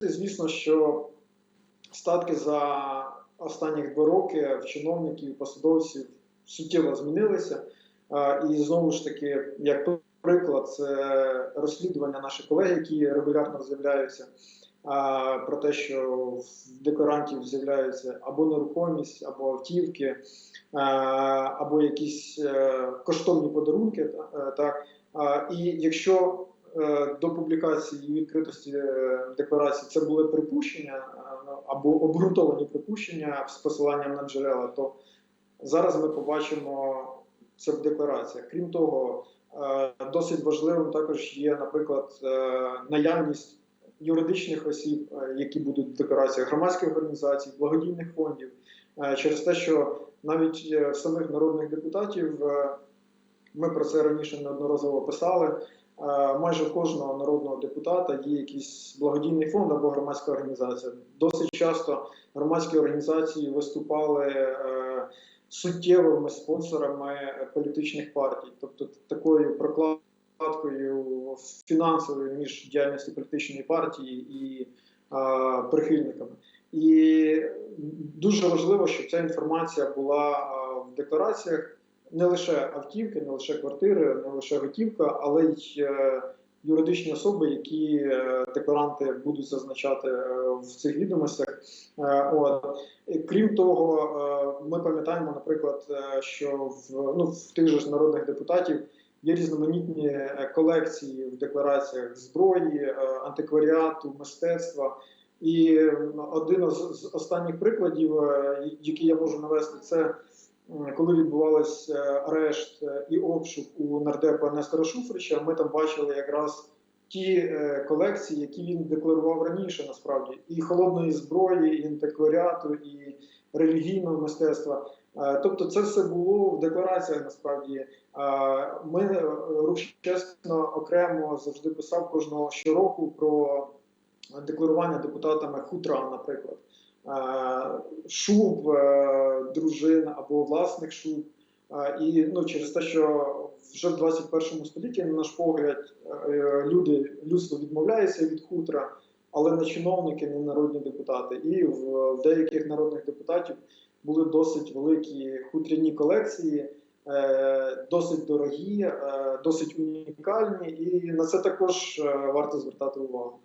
Звісно, що статки за останні два роки в чиновників, посадовців суттєво змінилися. І знову ж таки, як приклад, це розслідування наших колег, які регулярно з'являються про те, що в декларантів з'являються або нерухомість, або автівки, або якісь е, коштовні подарунки. е, Так. І якщо до публікації відкритості е, декларації це були припущення е, або обґрунтовані припущення з посиланням на джерела, то зараз ми побачимо це в деклараціях. Крім того, е, досить важливим також є, наприклад, е, наявність юридичних осіб, е, які будуть в деклараціях громадських організацій, благодійних фондів, е, через те, що навіть е, самих народних депутатів е, ми про це раніше неодноразово писали. Е, Майже в кожного народного депутата є якийсь благодійний фонд або громадська організація. Досить часто громадські організації виступали е, суттєвими спонсорами політичних партій, тобто такою прокладкою фінансовою між діяльністю політичної партії і е, прихильниками. І дуже важливо, щоб ця інформація була в деклараціях не лише автівки, не лише квартири, не лише готівка, але й е, юридичні особи, які е, декларанти будуть зазначати е, в цих відомостях. От. Крім того, ми пам'ятаємо, наприклад, що в, ну, в тих же народних депутатів є різноманітні колекції в деклараціях зброї, антикваріату, мистецтва. І один з, останніх прикладів, які я можу навести, це коли відбувався арешт е, і обшук у нардепа Нестора Шуфрича, ми там бачили якраз ті е, колекції, які він декларував раніше, насправді, і холодної зброї, і антикваріату, і релігійного мистецтва. Е, Тобто, це все було в деклараціях. Насправді Е, ми е, рух чесно окремо завжди писав кожного щороку про декларування депутатами хутра, наприклад, Е, шуб е, дружин або власних шуб. Е, І ну, через те, що вже в 21 столітті, на наш погляд, е, люди, людство відмовляється від хутра, але не чиновники, не народні депутати. І в, деяких народних депутатів були досить великі хутряні колекції, е, досить дорогі, е, досить унікальні, і на це також е, варто звертати увагу.